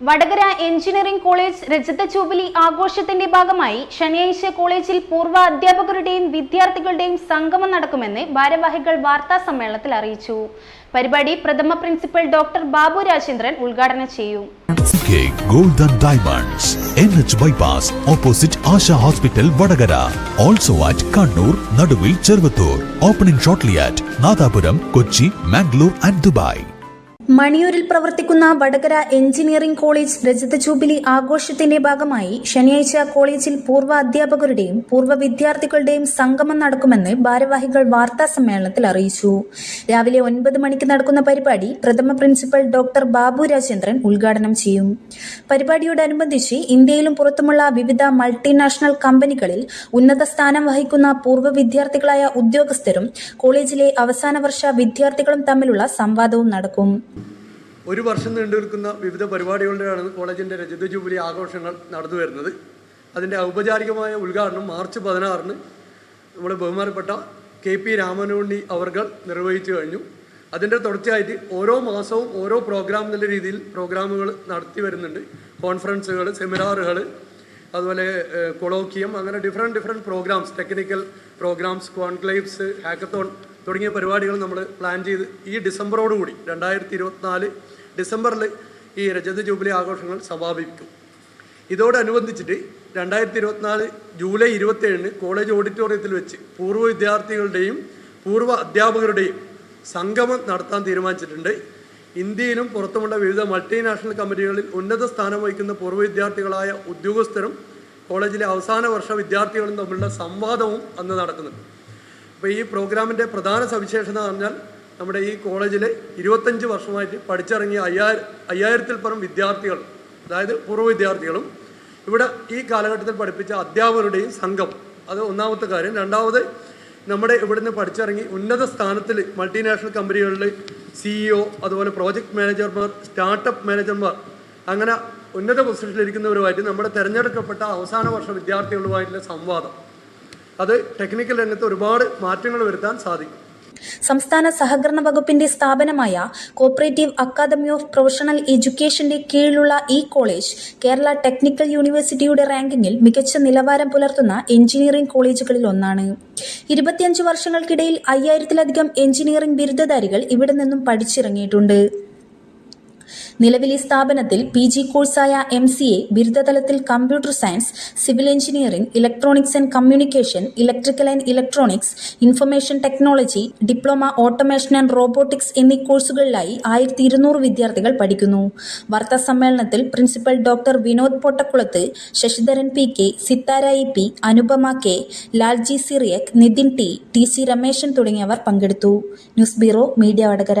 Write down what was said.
Vadakara engineering college രജത jubilee ആഘോഷത്തിന്റെ ഭാഗമായി ശനിയാഴ്ച കോളേജിൽ പൂർവ അധ്യാപകരുടെയും വിദ്യാർത്ഥികളുടെയും സംഗമം നടക്കുമെന്ന് ഭാരവാഹികൾ വാർത്താ സമ്മേളനത്തിൽ അറിയിച്ചു. പരിപാടി പ്രഥമ പ്രിൻസിപ്പൽ ഡോക്ടർ ബാബു രാജേന്ദ്രൻ ഉദ്ഘാടനം ചെയ്യും. Gold diamonds N H bypass opposite Asha hospital Vadakara. Also at Kannur Naduvil Cheruvathur opening shortly at Nadapuram Kochi Mangalore and Dubai മണിയൂരിൽ പ്രവർത്തിക്കുന്ന വടകര എഞ്ചിനീയറിംഗ് കോളേജ് രജത ജൂബിലി ആഘോഷത്തിന്റെ ഭാഗമായി ശനിയാഴ്ച കോളേജിൽ പൂർവ അധ്യാപകരുടെയും പൂർവ വിദ്യാർത്ഥികളുടെയും സംഗമം നടക്കുമെന്ന് ഭാരവാഹികൾ വാർത്താ സമ്മേളനത്തിൽ അറിയിച്ചു. രാവിലെ ഒൻപത് മണിക്ക് നടക്കുന്ന പരിപാടി പ്രഥമ പ്രിൻസിപ്പൽ ഡോക്ടർ ബാബു രാജേന്ദ്രൻ ഉദ്ഘാടനം ചെയ്യും. പരിപാടിയോടനുബന്ധിച്ച് ഇന്ത്യയിലും പുറത്തുമുള്ള വിവിധ മൾട്ടിനാഷണൽ കമ്പനികളിൽ ഉന്നത സ്ഥാനം വഹിക്കുന്ന പൂർവ വിദ്യാർത്ഥികളായ ഉദ്യോഗസ്ഥരും കോളേജിലെ അവസാന വർഷ വിദ്യാർത്ഥികളും തമ്മിലുള്ള സംവാദവും നടക്കും. ഒരു വർഷം നീണ്ടു നിൽക്കുന്ന വിവിധ പരിപാടികളുടെയാണ് കോളേജിന്റെ രജത ജൂബിലി ആഘോഷങ്ങൾ നടന്നു വരുന്നത്. അതിന്റെ ഔപചാരികമായ ഉദ്ഘാടനം മാർച്ച് പതിനാറിന് നമ്മുടെ ബഹുമാനപ്പെട്ട കെ പി രാമനുണ്ണി അവർകൾ നിർവഹിച്ചു കഴിഞ്ഞു. അതിന്റെ തുടർച്ചയായിട്ട് ഓരോ മാസവും ഓരോ പ്രോഗ്രാം എന്നുള്ള രീതിയിൽ പ്രോഗ്രാമുകൾ നടത്തി വരുന്നുണ്ട്. കോൺഫറൻസുകൾ സെമിനാറുകൾ അതുപോലെ കൊളോക്കിയം അങ്ങനെ different different programmes technical programmes conclaves hackathon തുടങ്ങിയ പരിപാടികൾ നമ്മൾ പ്ലാൻ ചെയ്ത് ഈ ഡിസംബറോടുകൂടി രണ്ടായിരത്തി ഇരുപത്തിനാല് ഡിസംബറിൽ ഈ രജത ജൂബിലി ആഘോഷങ്ങൾ സമാപിക്കും. ഇതോടനുബന്ധിച്ചിട്ട് രണ്ടായിരത്തി ഇരുപത്തിനാല് ജൂലൈ ഇരുപത്തേഴിന് കോളേജ് ഓഡിറ്റോറിയത്തിൽ വെച്ച് പൂർവ വിദ്യാർത്ഥികളുടെയും പൂർവ അധ്യാപകരുടെയും സംഗമം നടത്താൻ തീരുമാനിച്ചിട്ടുണ്ട്. ഇന്ത്യയിലും പുറത്തുമുള്ള വിവിധ മൾട്ടിനാഷണൽ കമ്പനികളിൽ ഉന്നത സ്ഥാനം വഹിക്കുന്ന പൂർവ വിദ്യാർത്ഥികളായ ഉദ്യോഗസ്ഥരും കോളേജിലെ അവസാന വർഷ വിദ്യാർത്ഥികളും തമ്മിലുള്ള സംവാദവും അന്ന് നടക്കുന്നുണ്ട്. അപ്പോൾ ഈ പ്രോഗ്രാമിന്റെ പ്രധാന സവിശേഷത എന്ന് പറഞ്ഞാൽ നമ്മുടെ ഈ കോളേജിൽ ഇരുപത്തഞ്ച് വർഷമായിട്ട് പഠിച്ചിറങ്ങിയ അയ്യായിര അയ്യായിരത്തിൽ പരം വിദ്യാർത്ഥികൾ അതായത് പൂർവ വിദ്യാർത്ഥികളും ഇവിടെ ഈ കാലഘട്ടത്തിൽ പഠിപ്പിച്ച അധ്യാപകരുടെയും സംഘം. അത് ഒന്നാമത്തെ കാര്യം. രണ്ടാമത് നമ്മുടെ ഇവിടുന്ന് പഠിച്ചിറങ്ങി ഉന്നത സ്ഥാനത്തിൽ മൾട്ടിനാഷണൽ കമ്പനികളിൽ സിഇഒ അതുപോലെ പ്രോജക്റ്റ് മാനേജർമാർ സ്റ്റാർട്ടപ്പ് മാനേജർമാർ അങ്ങനെ ഉന്നത പൊസിഷനിലിരിക്കുന്നവരുമായിട്ട് നമ്മുടെ തിരഞ്ഞെടുക്കപ്പെട്ട അവസാന വർഷ വിദ്യാർത്ഥികളുമായിട്ടുള്ള സംവാദം. അത് ടെക്നിക്കൽ രംഗത്ത് ഒരുപാട് മാറ്റങ്ങൾ വരുത്താൻ സാധിക്കും. സംസ്ഥാന സഹകരണ വകുപ്പിന്റെ സ്ഥാപനമായ കോപ്പറേറ്റീവ് അക്കാദമി ഓഫ് പ്രൊഫഷണൽ എഡ്യൂക്കേഷന്റെ കീഴിലുള്ള ഈ കോളേജ് കേരള ടെക്നിക്കൽ യൂണിവേഴ്സിറ്റിയുടെ റാങ്കിങ്ങിൽ മികച്ച നിലവാരം പുലർത്തുന്ന എഞ്ചിനീയറിംഗ് കോളേജുകളിൽ ഒന്നാണ്. ഇരുപത്തിയഞ്ച് വർഷങ്ങൾക്കിടയിൽ അയ്യായിരത്തിലധികം എഞ്ചിനീയറിംഗ് ബിരുദധാരികൾ ഇവിടെ നിന്നും പഠിച്ചിറങ്ങിയിട്ടുണ്ട്. നിലവിൽ ഈ സ്ഥാപനത്തിൽ പി ജി കോഴ്സായ M C A ബിരുദതലത്തിൽ computer science civil engineering electronics and communication electrical and electronics information technology diploma automation and robotics എന്നീ കോഴ്സുകളിലായി ആയിരത്തി ഇരുന്നൂറ് വിദ്യാർത്ഥികൾ പഠിക്കുന്നു. വാർത്താ സമ്മേളനത്തിൽ principal doctor Vinod Pottakkulath Sasidharan P K Sithara E P Anupama K Lalji Cyriac Nithin T T C Rameshan തുടങ്ങിയവർ പങ്കെടുത്തു. News bureau media Vadakara.